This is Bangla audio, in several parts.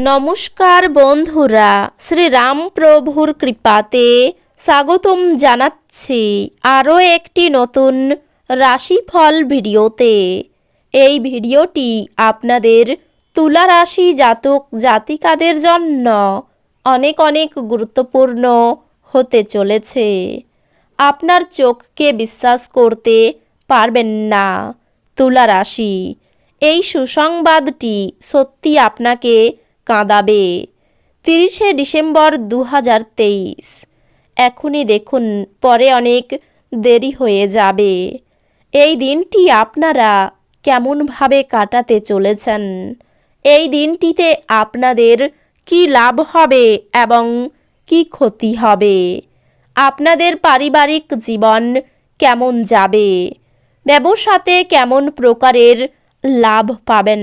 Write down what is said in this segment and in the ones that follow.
নমস্কার বন্ধুরা শ্রীরাম প্রভুর কৃপাতে স্বাগতম জানাচ্ছি আরও একটি নতুন রাশিফল ভিডিওতে। এই ভিডিওটি আপনাদের তুলা রাশি জাতক জাতিকাদের জন্য অনেক অনেক গুরুত্বপূর্ণ হতে চলেছে। আপনার চোখকে বিশ্বাস করতে পারবেন না তুলা রাশি এই সুসংবাদটি সত্যি আপনাকে কাঁদাবে। তিরিশে ডিসেম্বর দু হাজার তেইশ। এখনই দেখুন, পরে অনেক দেরি হয়ে যাবে। এই দিনটি আপনারা কেমনভাবে কাটাতে চলেছেন? এই দিনটিতে আপনাদের কি লাভ হবে এবং কি ক্ষতি হবে? আপনাদের পারিবারিক জীবন কেমন যাবে? ব্যবসাতে কেমন প্রকারের লাভ পাবেন?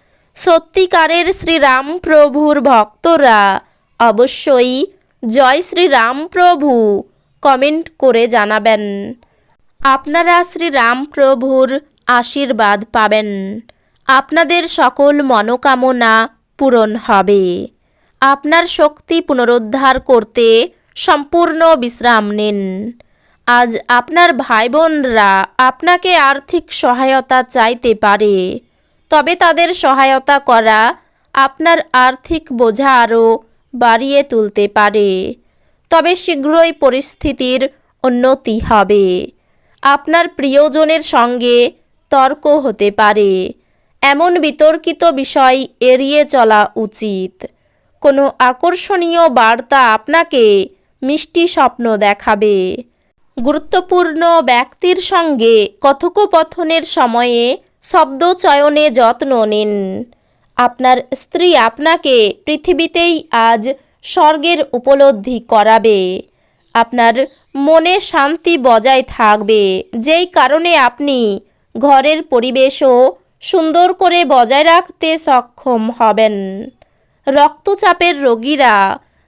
সত্যিকারের শ্রীরাম প্রভুর ভক্তরা অবশ্যই জয় শ্রীরাম প্রভু কমেন্ট করে জানাবেন। আপনারা শ্রীরাম প্রভুর আশীর্বাদ পাবেন। আপনাদের সকল মনোকামনা পূরণ হবে। আপনার শক্তি পুনরুদ্ধার করতে সম্পূর্ণ বিশ্রাম নিন। আজ আপনার ভাই বোনরা আপনাকে আর্থিক সহায়তা চাইতে পারে। তবে তাদের সহায়তা করা আপনার আর্থিক বোঝা আরও বাড়িয়ে তুলতে পারে। তবে শীঘ্রই পরিস্থিতির উন্নতি হবে। আপনার প্রিয়জনের সঙ্গে তর্ক হতে পারে। এমন বিতর্কিত বিষয় এড়িয়ে চলা উচিত। কোনো আকর্ষণীয় বার্তা আপনাকে মিষ্টি স্বপ্ন দেখাবে। গুরুত্বপূর্ণ ব্যক্তির সঙ্গে কথোপকথনের সময়ে শব্দ চয়নে যত্ন নিন। আপনার স্ত্রী আপনাকে পৃথিবীতেই আজ স্বর্গের উপলব্ধি করাবে। আপনার মনে শান্তি বজায় থাকবে। যেই কারণে আপনি ঘরের পরিবেশও সুন্দর করে বজায় রাখতে সক্ষম হবেন। রক্তচাপের রোগীরা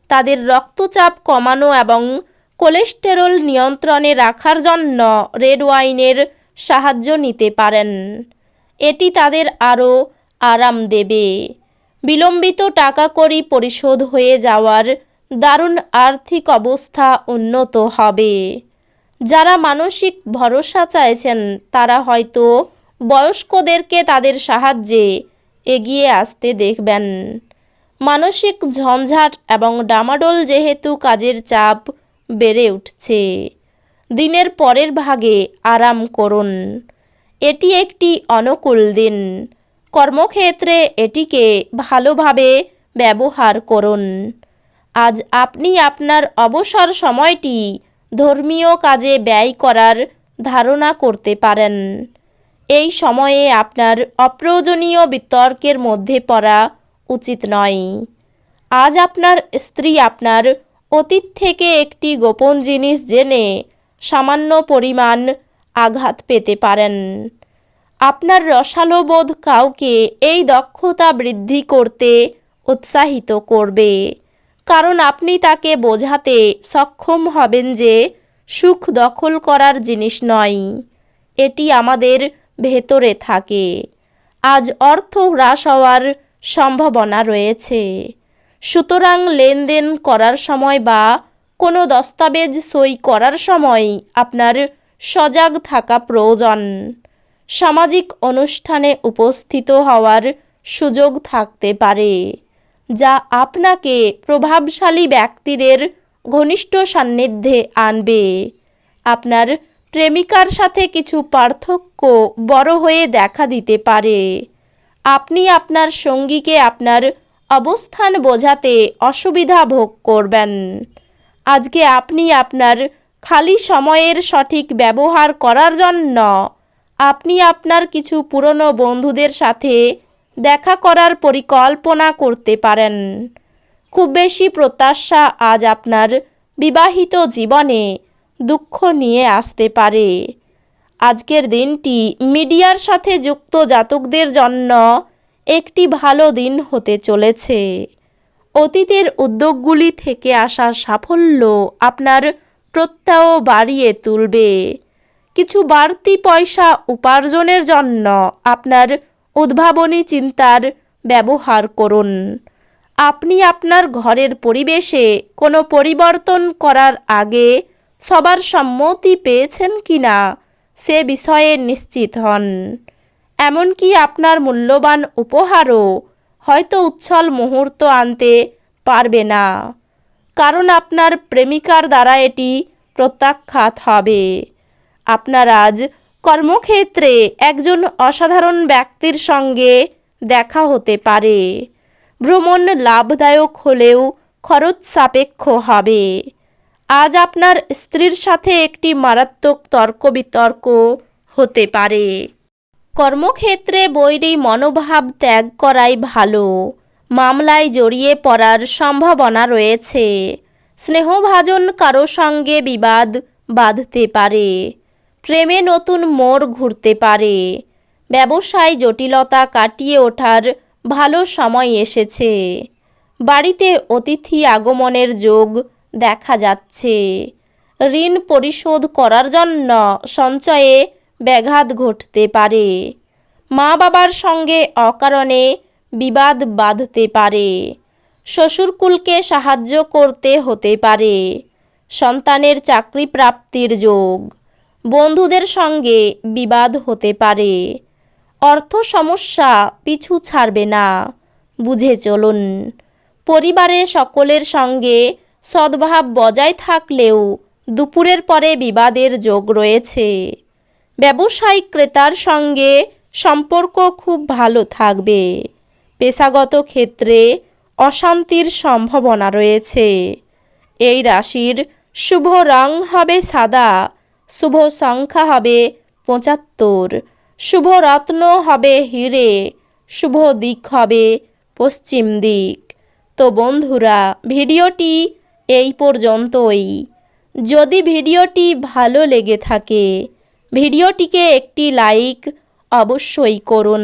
তাদের রক্তচাপ কমানো এবং কোলেস্টেরল নিয়ন্ত্রণে রাখার জন্য রেড ওয়াইনের সাহায্য নিতে পারেন। এটি তাদের আরও আরাম দেবে। বিলম্বিত টাকা কড়ি পরিশোধ হয়ে যাওয়ার দারুণ আর্থিক অবস্থা উন্নত হবে। যারা মানসিক ভরসা চাইছেন, তারা হয়তো বয়স্কদেরকে তাদের সাহায্যে এগিয়ে আসতে দেখবেন। মানসিক ঝঞ্ঝাট এবং ডামাডোল যেহেতু কাজের চাপ বেড়ে উঠছে। দিনের পরের ভাগে আরাম করুন। এটি একটি অনুকূল দিন। কর্মক্ষেত্রে এটিকে ভালোভাবে ব্যবহার করুন। আজ আপনি আপনার অবসর সময়টি ধর্মীয় কাজে ব্যয় করার ধারণা করতে পারেন। এই সময়ে আপনার অপ্রয়োজনীয় বিতর্কের মধ্যে পড়া উচিত নয়। আজ আপনার স্ত্রী আপনার অতীত থেকে একটি গোপন জিনিস জেনে সামান্য পরিমাণ আঘাত পেতে পারেন। আপনার রসালো বোধ কাউকে এই দক্ষতা বৃদ্ধি করতে উৎসাহিত করবে। কারণ আপনি তাকে বোঝাতে সক্ষম হবেন যে সুখ দখল করার জিনিস নয়, এটি আমাদের ভেতরে থাকে। আজ অর্থ হ্রাস হওয়ার সম্ভাবনা রয়েছে। সুতরাং লেনদেন করার সময় বা কোনো দস্তাবেজ সই করার সময় আপনার সজাগ থাকা প্রয়োজন। সামাজিক অনুষ্ঠানে উপস্থিত হওয়ার সুযোগ থাকতে পারে, যা আপনাকে প্রভাবশালী ব্যক্তিদের ঘনিষ্ঠ সান্নিধ্যে আনবে। আপনার প্রেমিকার সাথে কিছু পার্থক্য বড় হয়ে দেখা দিতে পারে। আপনি আপনার সঙ্গীকে আপনার অবস্থান বোঝাতে অসুবিধা ভোগ করবেন। আজকে আপনি আপনার খালি সময়ের সঠিক ব্যবহার করার জন্য। আপনি আপনার কিছু পুরনো বন্ধুদের সাথে দেখা করার পরিকল্পনা করতে পারেন। খুব বেশি প্রত্যাশা আজ আপনার বিবাহিত জীবনে দুঃখ নিয়ে আসতে পারে। আজকের দিনটি মিডিয়ার সাথে যুক্ত জাতকদের জন্য একটি ভালো দিন হতে চলেছে। অতীতের উদ্যোগগুলি থেকে আসা সাফল্য আপনার প্রত্যয় বাড়িয়ে তুলবে। কিছু বাড়তি পয়সা উপার্জনের জন্য আপনার উদ্ভাবনী চিন্তার ব্যবহার করুন। আপনি আপনার ঘরের পরিবেশে কোনো পরিবর্তন করার আগে সবার সম্মতি পেয়েছেন কি না সে বিষয়ে নিশ্চিত হন। এমনকি আপনার মূল্যবান উপহারও হয়তো উচ্ছল মুহূর্ত আনতে পারবে না। কারণ আপনার প্রেমিকার দ্বারা এটি প্রত্যাখ্যাত হবে। আপনার আজ কর্মক্ষেত্রে একজন অসাধারণ ব্যক্তির সঙ্গে দেখা হতে পারে। ভ্রমণ লাভদায়ক হলেও খরচ সাপেক্ষ হবে। আজ আপনার স্ত্রীর সাথে একটি মারাত্মক তর্ক বিতর্ক হতে পারে। কর্মক্ষেত্রে বৈরী মনোভাব ত্যাগ করাই ভালো। মামলায় জড়িয়ে পড়ার সম্ভাবনা রয়েছে। স্নেহভাজন কারও সঙ্গে বিবাদ বাঁধতে পারে। প্রেমে নতুন মোড় ঘুরতে পারে। ব্যবসায় জটিলতা কাটিয়ে ওঠার ভালো সময় এসেছে। বাড়িতে অতিথি আগমনের যোগ দেখা যাচ্ছে। ঋণ পরিশোধ করার জন্য সঞ্চয়ে ব্যাঘাত ঘটতে পারে। মা বাবার সঙ্গে অকারণে বিবাদ বাঁধতে পারে। শ্বশুরকুলকে সাহায্য করতে হতে পারে। সন্তানের চাকরি প্রাপ্তির যোগ। বন্ধুদের সঙ্গে বিবাদ হতে পারে। অর্থ সমস্যা পিছু ছাড়বে না। বুঝে চলুন। পরিবারে সকলের সঙ্গে সদ্ভাব বজায় থাকলেও দুপুরের পরে বিবাদের যোগ রয়েছে। ব্যবসায়িক ক্রেতার সঙ্গে সম্পর্ক খুব ভালো থাকবে। পেশাগত ক্ষেত্রে অশান্তির সম্ভাবনা রয়েছে। এই রাশির শুভ রং হবে সাদা, শুভ সংখ্যা হবে পঁচাত্তর, শুভ রত্ন হবে হিরে, শুভ দিক হবে পশ্চিম দিক। তো বন্ধুরা, ভিডিওটি এই পর্যন্তই। যদি ভিডিওটি ভালো লেগে থাকে, ভিডিওটিকে একটি লাইক অবশ্যই করুন।